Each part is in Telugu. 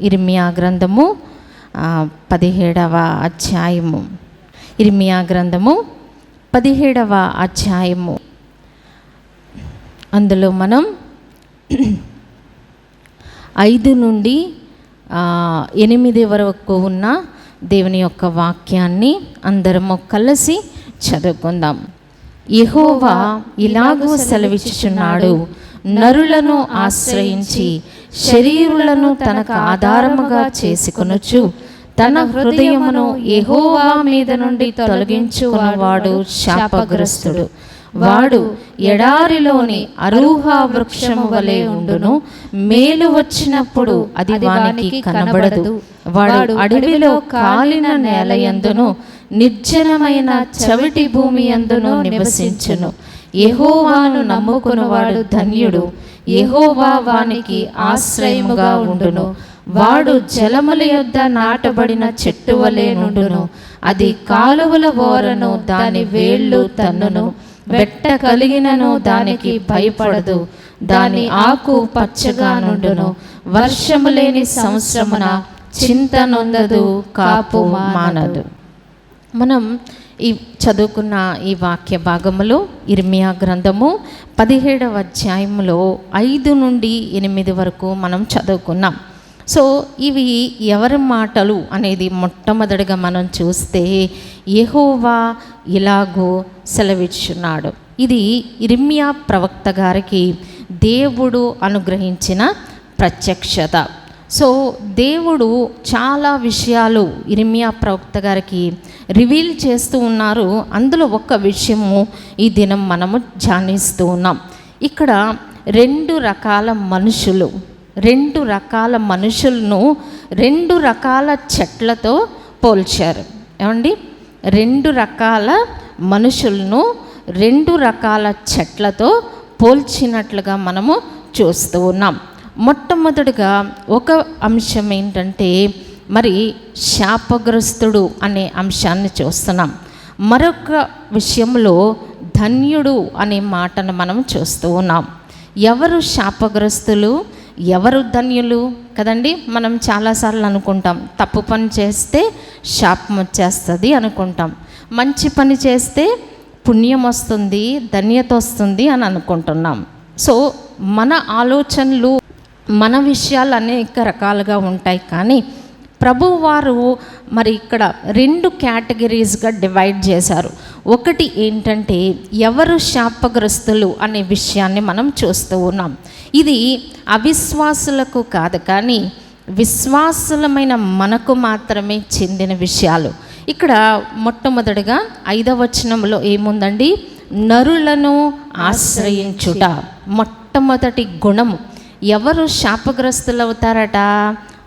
ఇర్మియా గ్రంథము పదిహేడవ అధ్యాయము. ఇర్మియా గ్రంథము పదిహేడవ అధ్యాయము. అందులో మనం ఐదు నుండి ఎనిమిది వరకు ఉన్న దేవుని యొక్క వాక్యాన్ని అందరము కలిసి చదువుకుందాం. యహోవా ఇలాగూ సెలవిచ్చుచున్నాడు. నరులను ఆశ్రయించి శరీరులను తనకు ఆధారముగా చేసుకొనొచ్చు తన హృదయమును యెహోవా మీద నుండి తొలగించుకున్నవాడు శాపగ్రస్తుడు. వాడు ఎడారిలోని అరూహ వృక్షము వలె ఉండును మేలు వచ్చినప్పుడు అది వానికి కనబడదు. వాడు అడవిలో కాలిన నేల యందును నిర్జనమైన చవిటి భూమి యందును నివసించును. యహోవాను నమ్ముకున్నవాడు ధన్యుడు. యహోవా వానికి ఆశ్రయముగా ఉండును. వాడు జలముల యొద్ద నాటబడిన చెట్టు వలె నుండును. అది కాలువల ఓరను దాని వేళ్ళు తన్నును. వెట్ట కలిగినను దానికి భయపడదు. దాని ఆకు పచ్చగా నుండును. వర్షము లేని సంవత్సరమున చింత నొందదు కాపు మానదు. మనం ఈ చదువుకున్న ఈ వాక్య భాగములో ఇర్మియా గ్రంథము పదిహేడవ అధ్యాయములో ఐదు నుండి ఎనిమిది వరకు మనం చదువుకున్నాం. సో ఇవి ఎవరి మాటలు అనేది మొట్టమొదటిగా మనం చూస్తే యహోవా ఇలాగో సెలవిచ్చున్నాడు. ఇది ఇర్మియా ప్రవక్త గారికి దేవుడు అనుగ్రహించిన ప్రత్యక్షత. సో దేవుడు చాలా విషయాలు ఇరిమియా ప్రవక్త గారికి రివీల్ చేస్తూ ఉన్నారు. అందులో ఒక్క విషయము ఈ దినం మనము ధ్యానిస్తూ ఉన్నాం. ఇక్కడ రెండు రకాల మనుషులు రెండు రకాల మనుషులను రెండు రకాల చెట్లతో పోల్చారు. ఏమండి? రెండు రకాల మనుషులను రెండు రకాల చెట్లతో పోల్చినట్లుగా మనము చూస్తూ ఉన్నాం. మొట్టమొదటిగా ఒక అంశం ఏంటంటే మరి శాపగ్రస్తుడు అనే అంశాన్ని చూస్తున్నాం. మరొక విషయంలో ధన్యుడు అనే మాటను మనం చూస్తూ ఉన్నాం. ఎవరు శాపగ్రస్తులు? ఎవరు ధన్యులు? కదండి మనం చాలాసార్లు అనుకుంటాం తప్పు పని చేస్తే శాపం వచ్చేస్తుంది అనుకుంటాం. మంచి పని చేస్తే పుణ్యం వస్తుంది ధన్యత వస్తుంది అని అనుకుంటున్నాం. సో మన ఆలోచనలు మన విషయాలు అనేక రకాలుగా ఉంటాయి కానీ ప్రభువారు మరి ఇక్కడ రెండు కేటగిరీస్గా డివైడ్ చేశారు. ఒకటి ఏంటంటే ఎవరు శాపగ్రస్తులు అనే విషయాన్ని మనం చూస్తూ ఉన్నాం. ఇది అవిశ్వాసులకు కాదు కానీ విశ్వాసులమైన మనకు మాత్రమే చెందిన విషయాలు. ఇక్కడ మొట్టమొదటిగా ఐదవ వచనంలో ఏముందండి? నరులను ఆశ్రయించుట. మొట్టమొదటి గుణము. ఎవరు శాపగ్రస్తులు అవుతారట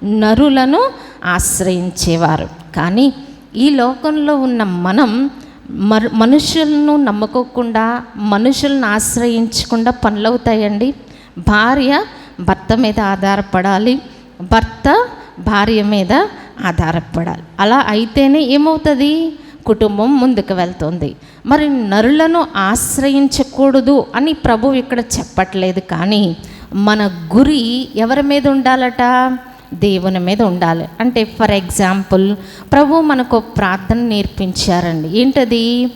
నరులను ఆశ్రయించేవారు. కానీ ఈ లోకంలో ఉన్న మనం మరు మనుషులను నమ్ముకోకుండా మనుషులను ఆశ్రయించకుండా పనులవుతాయండి. భార్య భర్త మీద ఆధారపడాలి. భర్త భార్య మీద ఆధారపడాలి. అలా అయితేనే ఏమవుతుంది? కుటుంబం ముందుకు వెళ్తుంది. మరి నరులను ఆశ్రయించకూడదు అని ప్రభు ఇక్కడ చెప్పట్లేదు. కానీ మన గురి ఎవరి మీద ఉండాలట? దేవుని మీద ఉండాలి. అంటే ఫర్ ఎగ్జాంపుల్ ప్రభు మనకు ఒక ప్రార్థన నేర్పించారండి. ఏంటది?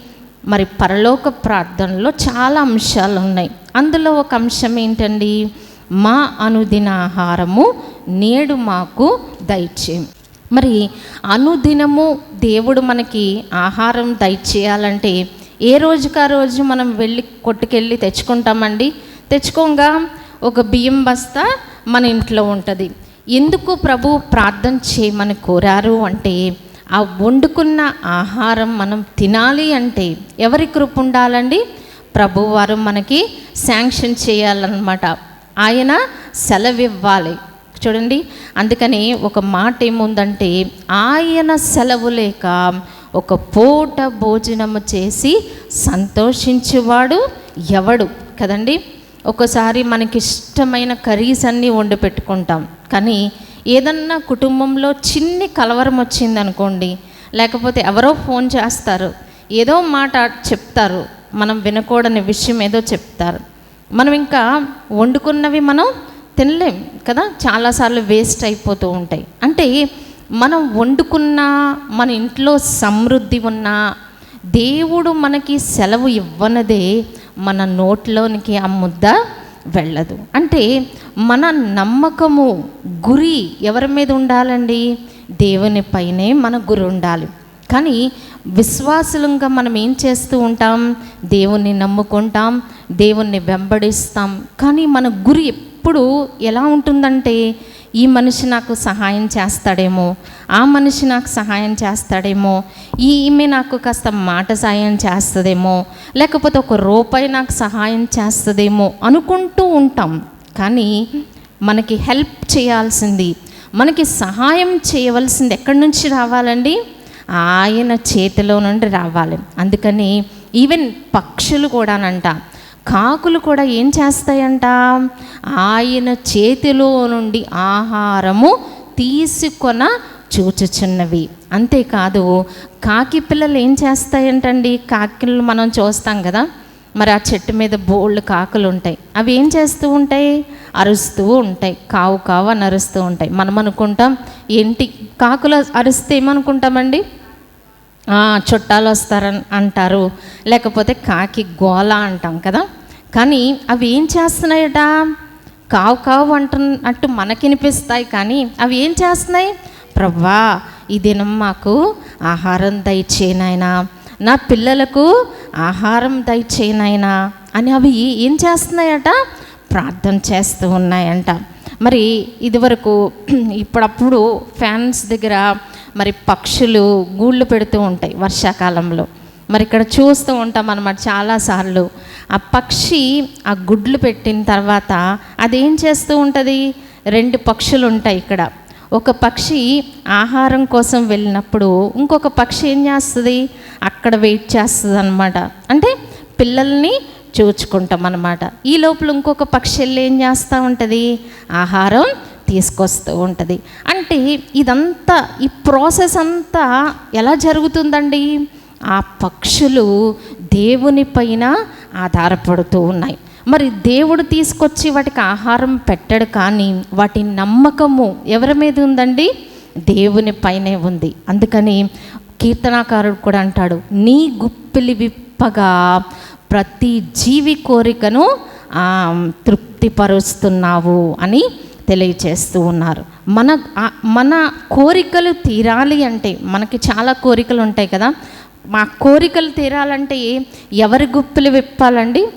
మరి పరలోక ప్రార్థనలో చాలా అంశాలు ఉన్నాయి. అందులో ఒక అంశం ఏంటండి? మా అనుదిన ఆహారము నేడు మాకు దయచేయం. మరి అనుదినము దేవుడు మనకి ఆహారం దయచేయాలంటే ఏ రోజుకి ఆ రోజు మనం వెళ్ళి కొట్టుకెళ్ళి తెచ్చుకుంటామండి? తెచ్చుకోగా. ఒక బియ్యం బస్తా మన ఇంట్లో ఉంటుంది. ఎందుకు ప్రభు ప్రార్థన చేయమని కోరారు అంటే ఆ వండుకున్న ఆహారం మనం తినాలి అంటే ఎవరి కృప ఉండాలండి? ప్రభువారు మనకి శాంక్షన్ చేయాలన్నమాట. ఆయన సెలవివ్వాలి. చూడండి అందుకని ఒక మాట ఏముందంటే ఆయన సెలవు లేక ఒక పూట భోజనము చేసి సంతోషించేవాడు ఎవడు? కదండి? ఒకసారి మనకి ఇష్టమైన కర్రీస్ అన్నీ వండి పెట్టుకుంటాం. కానీ ఏదన్నా కుటుంబంలో చిన్ని కలవరం వచ్చింది అనుకోండి లేకపోతే ఎవరో ఫోన్ చేస్తారు ఏదో మాట చెప్తారు మనం వినకూడని విషయం ఏదో చెప్తారు. మనం ఇంకా వండుకున్నవి మనం తినలేం కదా చాలాసార్లు వేస్ట్ అయిపోతూ ఉంటాయి. అంటే మనం వండుకున్న మన ఇంట్లో సమృద్ధి ఉన్న దేవుడు మనకి సెలవు ఇవ్వనదే మన నోట్లోనికి ఆ ముద్ద వెళ్ళదు. అంటే మన నమ్మకము గురి ఎవరి మీద ఉండాలండి? దేవుని పైనే మన గురి ఉండాలి. కానీ విశ్వాసులంగా మనం ఏం చేస్తూ ఉంటాం? దేవుణ్ణి నమ్ముకుంటాం దేవుణ్ణి వెంబడిస్తాం. కానీ మన గురి ఎప్పుడు ఎలా ఉంటుందంటే ఈ మనిషి నాకు సహాయం చేస్తాడేమో ఆ మనిషి నాకు సహాయం చేస్తాడేమో ఈ ఈమె నాకు కాస్త మాట సాయం చేస్తుందేమో లేకపోతే ఒక రూపాయి నాకు సహాయం చేస్తుందేమో అనుకుంటూ ఉంటాం. కానీ మనకి హెల్ప్ చేయాల్సింది మనకి సహాయం చేయవలసింది ఎక్కడి నుంచి రావాలండి? ఆయన చేతిలో నుండి రావాలి. అందుకని ఈవెన్ పక్షులు కూడానంట కాకులు కూడా ఏం చేస్తాయంట? ఆయన చేతిలో నుండి ఆహారము తీసుకొన చూచుచున్నవి. అంతేకాదు కాకి పిల్లలు ఏం చేస్తాయంటండి? కాకిలు మనం చూస్తాం కదా? మరి ఆ చెట్టు మీద బోల్డ్ కాకులు ఉంటాయి. అవి ఏం చేస్తూ ఉంటాయి? అరుస్తూ ఉంటాయి. కావు కావు అని అరుస్తూ ఉంటాయి. మనం అనుకుంటాం ఏంటి? కాకులు అరిస్తే ఏమనుకుంటామండి? చుట్టాలు వస్తారని అంటారు. లేకపోతే కాకి గోల అంటాం కదా. కానీ అవి ఏం చేస్తున్నాయట? కావు కావు అంటున్నట్టు మనకినిపిస్తాయి కానీ అవి ఏం చేస్తున్నాయి? ప్రవ్వా ఈ దినం మాకు ఆహారం దయచేనాయనా నా పిల్లలకు ఆహారం దయచేనాయనా అని అవి ఏం చేస్తున్నాయట? ప్రార్థన చేస్తూ ఉన్నాయంట. మరి ఇదివరకు ఇప్పుడప్పుడు ఫ్యాన్స్ దగ్గర మరి పక్షులు గూళ్ళు పెడుతూ ఉంటాయి వర్షాకాలంలో. మరి ఇక్కడ చూస్తూ ఉంటాం అన్నమాట చాలాసార్లు. ఆ పక్షి ఆ గుడ్లు పెట్టిన తర్వాత అదేం చేస్తూ ఉంటుంది? రెండు పక్షులు ఉంటాయి ఇక్కడ. ఒక పక్షి ఆహారం కోసం వెళ్ళినప్పుడు ఇంకొక పక్షి ఏం చేస్తుంది? అక్కడ వెయిట్ చేస్తుంది అనమాట అంటే పిల్లల్ని చూచుకుంటాం అన్నమాట ఈ లోపల ఇంకొక పక్షి వెళ్ళి ఏం చేస్తూ ఉంటుంది? ఆహారం తీసుకొస్తూ ఉంటుంది. అంటే ఇదంతా ఈ ప్రాసెస్ అంతా ఎలా జరుగుతుందండి? ఆ పక్షులు దేవుని పైన ఆధారపడుతూ ఉన్నాయి. మరి దేవుడు తీసుకొచ్చి వాటికి ఆహారం పెట్టడు కానీ వాటి నమ్మకము ఎవరి మీద ఉందండి? దేవుని పైనే ఉంది. అందుకని కీర్తనాకారుడు కూడా అంటాడు నీ గుప్పిలి విప్పగా ప్రతి జీవి కోరికను తృప్తిపరుస్తున్నావు అని తెలియచేస్తూ ఉన్నారు. మన మన కోరికలు తీరాలి అంటే మనకి చాలా కోరికలు ఉంటాయి కదా. మా కోరికలు తీరాలంటే ఎవరి గుప్పిలు విప్పాలండి?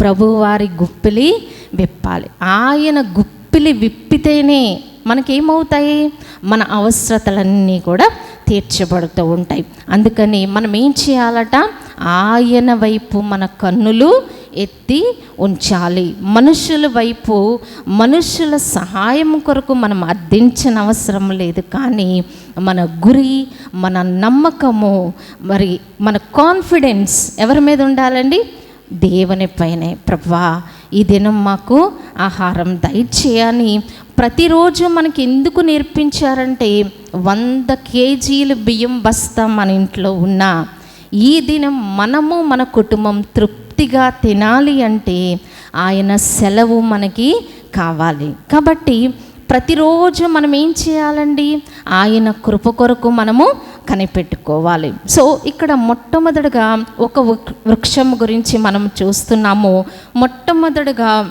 ప్రభువారి గుప్పిలి విప్పాలి. ఆయన గుప్పిలి విప్పితేనే మనకేమవుతాయి? మన అవసరతలన్నీ కూడా తీర్చబడుతూ ఉంటాయి. అందుకని మనం ఏం చేయాలట? ఆయన వైపు మన కన్నులు ఎత్తి ఉంచాలి. మనుషుల వైపు మనుషుల సహాయం కొరకు మనం అర్థించిన అవసరం లేదు. కానీ మన గురి మన నమ్మకము మరి మన కాన్ఫిడెన్స్ ఎవరి మీద ఉండాలండి? దేవుని పైనే. ప్రభా ఈ దినం మాకు ఆహారం దయచేయని ప్రతిరోజు మనకి ఎందుకు నేర్పించారంటే వంద కేజీలు బియ్యం బస్తా మన ఇంట్లో ఉన్నా ఈ దినం మనము మన కుటుంబం తృప్తిగా తినాలి అంటే ఆయన సెలవు మనకి కావాలి. కాబట్టి ప్రతిరోజు మనం ఏం చేయాలండి? ఆయన కృప కొరకు మనము కనిపెట్టుకోవాలి. సో ఇక్కడ మొట్టమొదటిగా ఒక వృక్- వృక్షం గురించి మనం చూస్తున్నాము. మొట్టమొదటిగా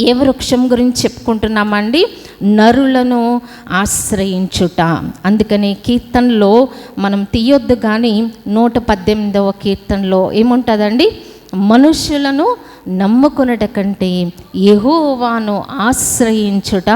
ఏ వృక్షం గురించి చెప్పుకుంటున్నామండి? నరులను ఆశ్రయించుట. అందుకని కీర్తనలో మనం తీయొద్దు కానీ నూట పద్దెనిమిదవ కీర్తనలో ఏముంటుందండి? మనుషులను నమ్ముకునట కంటే యహోవాను ఆశ్రయించుట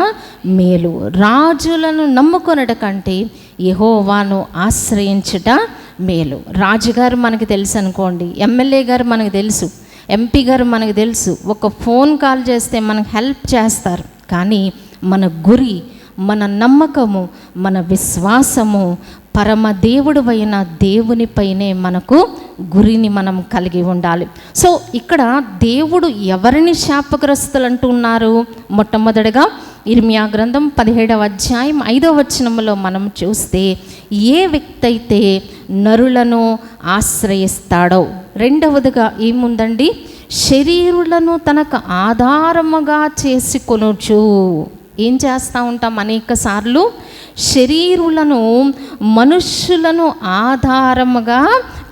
మేలు. రాజులను నమ్ముకునట కంటే యహోవాను ఆశ్రయించుట మేలు. రాజుగారు మనకి తెలుసు అనుకోండి ఎమ్మెల్యే గారు మనకు తెలుసు. ఎంపీ గారు మనకు తెలుసు ఒక ఫోన్ కాల్ చేస్తే మనకు హెల్ప్ చేస్తారు. కానీ మన గురి మన నమ్మకము మన విశ్వాసము పరమ దేవుడు అయిన దేవునిపైనే మనకు గురిని మనం కలిగి ఉండాలి. సో ఇక్కడ దేవుడు ఎవరిని శాపగ్రస్తులు అంటున్నారు మొట్టమొదటిగా ఇర్మియా గ్రంథం పదిహేడవ అధ్యాయం ఐదవ వచనంలో మనం చూస్తే ఏ వ్యక్తి అయితే నరులను ఆశ్రయిస్తాడో రెండవదిగా ఏముందండి? శరీరులను తనకు ఆధారముగా చేసుకొనొచ్చు ఏం చేస్తూ ఉంటాం అనేక సార్లు? శరీరులను మనుష్యులను ఆధారముగా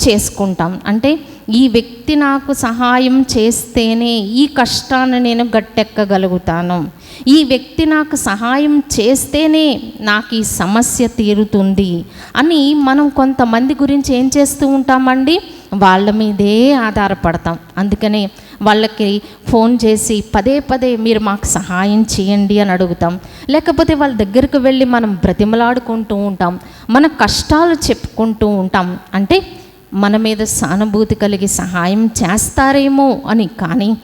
చేసుకుంటాం. అంటే ఈ వ్యక్తి నాకు సహాయం చేస్తేనే ఈ కష్టాన్ని నేను గట్టెక్కగలుగుతాను. ఈ వ్యక్తి నాకు సహాయం చేస్తేనే నాకు ఈ సమస్య తీరుతుంది అని మనం కొంతమంది గురించి ఏం చేస్తూ ఉంటామండి? వాళ్ళ మీదే ఆధారపడతాం. అందుకనే వాళ్ళకి ఫోన్ చేసి పదే పదే మీరు మాకు సహాయం చేయండి అని అడుగుతాం. లేకపోతే వాళ్ళ దగ్గరికి వెళ్ళి మనం బ్రతిమలాడుకుంటూ ఉంటాం. మన కష్టాలు చెప్పుకుంటూ ఉంటాం. అంటే మన మీద సానుభూతి కలిగి సహాయం చేస్తారేమో అని. కానీ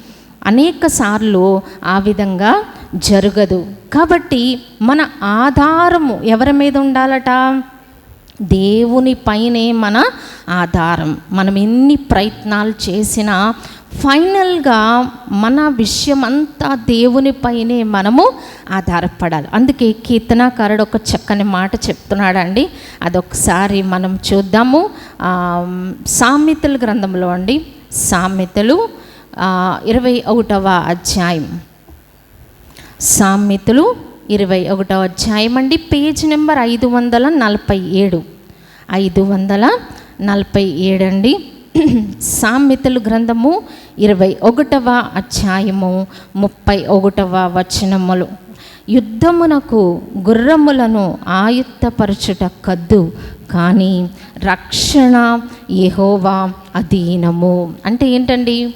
అనేక సార్లు ఆ విధంగా జరగదు. కాబట్టి మన ఆధారము ఎవరి మీద ఉండాలట? దేవుని పైనే మన ఆధారం. మనం ఎన్ని ప్రయత్నాలు చేసినా ఫైనల్గా మన విషయం అంతా దేవుని పైనే మనము ఆధారపడాలి. అందుకే కీర్తనాకారుడు ఒక చక్కని మాట చెప్తున్నాడండి. అదొకసారి మనం చూద్దాము. సామెతల గ్రంథంలో అండి. సామెతలు ఇరవై ఒకటవ అధ్యాయం. సామెతలు ఇరవై ఒకటవ అధ్యాయం అండి. పేజ్ నెంబర్ ఐదు వందల నలభై ఏడు. ఐదు వందల నలభై ఏడు అండి. సామెతలు గ్రంథము ఇరవై ఒకటవ అధ్యాయము ముప్పై ఒకటవ వచనములు. యుద్ధమునకు గుర్రములను ఆయుత్తపరచుట కద్దు కానీ రక్షణ యహోవా అధీనము. అంటే ఏంటండి?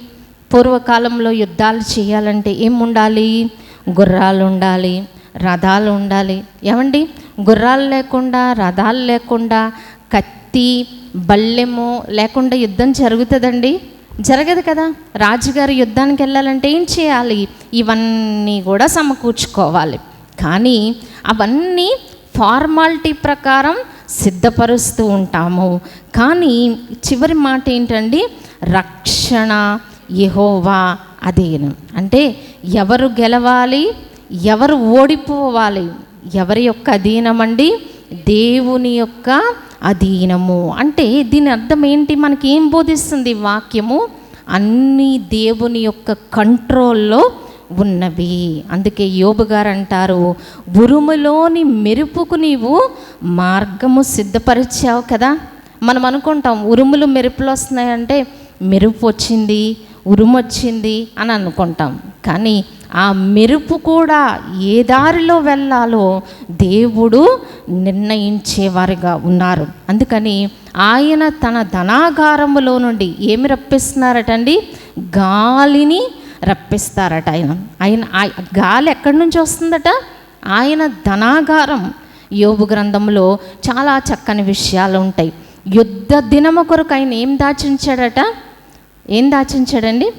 పూర్వకాలంలో యుద్ధాలు చేయాలంటే ఏం ఉండాలి గుర్రాలు ఉండాలి రథాలు ఉండాలి. ఏమండి? గుర్రాలు లేకుండా రథాలు లేకుండా కత్తి బల్లెము లేకుండా యుద్ధం జరుగుతుందండి? జరగదు కదా. రాజుగారు యుద్ధానికి వెళ్ళాలంటే ఏం చేయాలి? ఇవన్నీ కూడా సమకూర్చుకోవాలి. కానీ అవన్నీ ఫార్మాలిటీ ప్రకారం సిద్ధపరుస్తూ ఉంటాము. కానీ చివరి మాట ఏంటండి? రక్షణ యహోవా అదేను అంటే ఎవరు గెలవాలి? ఎవరు ఓడిపోవాలి? ఎవరి యొక్క అధీనమండి? దేవుని యొక్క అధీనము. అంటే దీని అర్థం ఏంటి? మనకి ఏం బోధిస్తుంది వాక్యము? అన్నీ దేవుని యొక్క కంట్రోల్లో ఉన్నవి. అందుకే యోబు గారు అంటారు ఉరుములోని మెరుపుకు నీవు మార్గము సిద్ధపరిచావు కదా? మనం అనుకుంటాం ఉరుములు మెరుపులు వస్తున్నాయంటే మెరుపు వచ్చింది ఉరుము వచ్చింది అని అనుకుంటాం. కానీ ఆ మెరుపు కూడా ఏ దారిలో వెళ్ళాలో దేవుడు నిర్ణయించేవారుగా ఉన్నారు. అందుకని ఆయన తన ధనాగారములో నుండి ఏమి రప్పిస్తున్నారటండి? గాలిని రప్పిస్తారట ఆయన. ఆయన ఆ- గాలి ఎక్కడి నుంచి వస్తుందట? ఆయన ధనాగారం. యోగు గ్రంథంలో చాలా చక్కని విషయాలు ఉంటాయి. యుద్ధ దినము కొరకు ఆయన ఏం దాచించాడట? ఏం దాచించాడండి?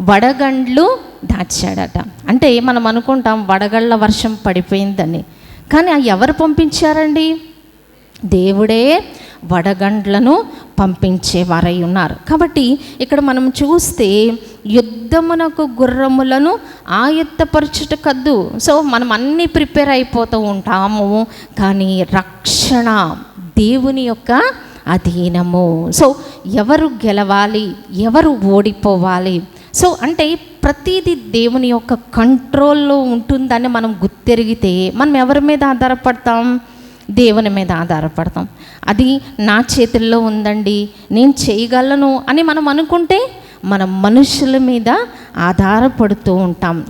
వడగండ్లు దాచాడట. అంటే మనం అనుకుంటాం వడగళ్ళ వర్షం పడిపోయిందని. కానీ ఆ ఎవరు పంపించారండి? దేవుడే వడగండ్లను పంపించేవారై ఉన్నారు. కాబట్టి ఇక్కడ మనం చూస్తే యుద్ధమునకు గుర్రములను ఆయత్తపరచుట కద్దు. సో మనం అన్నీ ప్రిపేర్ అయిపోతూ ఉంటాము. కానీ రక్షణ దేవుని యొక్క అధీనము. సో ఎవరు గెలవాలి? ఎవరు ఓడిపోవాలి? సో అంటే ప్రతిదీ దేవుని యొక్క కంట్రోల్లో ఉంటుందని మనం గుర్తెరిగితే మనం ఎవరి మీద ఆధారపడతాం? దేవుని మీద ఆధారపడతాం. అది నా చేతుల్లో ఉందండి నేను చేయగలను అని మనం అనుకుంటే మనం మనుషుల మీద ఆధారపడుతూ ఉంటాం.